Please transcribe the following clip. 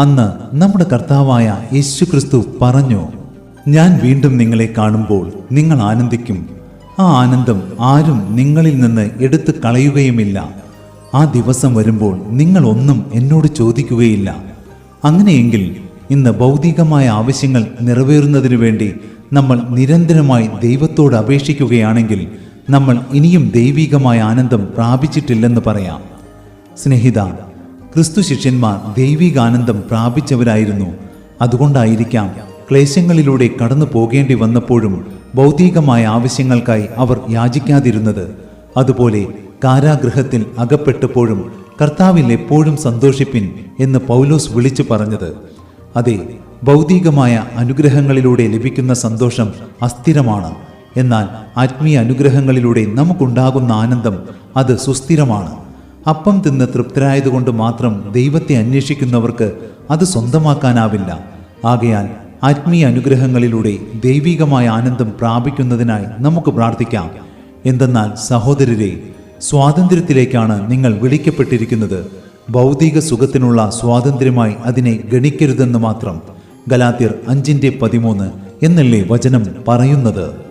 അന്ന് നമ്മുടെ കർത്താവായ യേശു ക്രിസ്തു പറഞ്ഞു ഞാൻ വീണ്ടും നിങ്ങളെ കാണുമ്പോൾ നിങ്ങൾ ആനന്ദിക്കും. ആ ആനന്ദം ആരും നിങ്ങളിൽ നിന്ന് എടുത്തു കളയുകയുമില്ല. ആ ദിവസം വരുമ്പോൾ നിങ്ങൾ ഒന്നും എന്നോട് ചോദിക്കുകയില്ല. അങ്ങനെയെങ്കിൽ ഇന്ന് ഭൗതികമായ ആവശ്യങ്ങൾ നിറവേറുന്നതിനു വേണ്ടി നമ്മൾ നിരന്തരമായി ദൈവത്തോട് അപേക്ഷിക്കുകയാണെങ്കിൽ നമ്മൾ ഇനിയും ദൈവികമായ ആനന്ദം പ്രാപിച്ചിട്ടില്ലെന്ന് പറയാം. സ്നേഹിത ക്രിസ്തു ശിഷ്യന്മാർ ദൈവികാനന്ദം പ്രാപിച്ചവരായിരുന്നു. അതുകൊണ്ടായിരിക്കാം ക്ലേശങ്ങളിലൂടെ കടന്നു പോകേണ്ടി വന്നപ്പോഴും ഭൗതികമായ ആവശ്യങ്ങൾക്കായി അവർ യാചിക്കാതിരുന്നത്. അതുപോലെ കാരാഗൃഹത്തിൽ അകപ്പെട്ടപ്പോഴും കർത്താവിൽ എപ്പോഴും സന്തോഷിപ്പിൻ എന്ന് പൗലോസ് വിളിച്ചു പറഞ്ഞത്. അതെ ഭൗതികമായ അനുഗ്രഹങ്ങളിലൂടെ ലഭിക്കുന്ന സന്തോഷം അസ്ഥിരമാണ്. എന്നാൽ ആത്മീയ അനുഗ്രഹങ്ങളിലൂടെ നമുക്കുണ്ടാകുന്ന ആനന്ദം അത് സുസ്ഥിരമാണ്. അപ്പം തിന്ന് തൃപ്തരായതുകൊണ്ട് മാത്രം ദൈവത്തെ അന്വേഷിക്കുന്നവർക്ക് അത് സ്വന്തമാക്കാനാവില്ല. ആകയാൽ ആത്മീയ അനുഗ്രഹങ്ങളിലൂടെ ദൈവികമായ ആനന്ദം പ്രാപിക്കുന്നതിനായി നമുക്ക് പ്രാർത്ഥിക്കാം. എന്തെന്നാൽ സഹോദരരെ സ്വാതന്ത്ര്യത്തിലേക്കാണ് നിങ്ങൾ വിളിക്കപ്പെട്ടിരിക്കുന്നത്. ഭൗതിക സുഖത്തിനുള്ള സ്വാതന്ത്ര്യമായി അതിനെ ഗണിക്കരുതെന്ന് മാത്രം ഗലാത്തിർ അഞ്ചിന്റെ പതിമൂന്ന് എന്നല്ലേ വചനം പറയുന്നത്?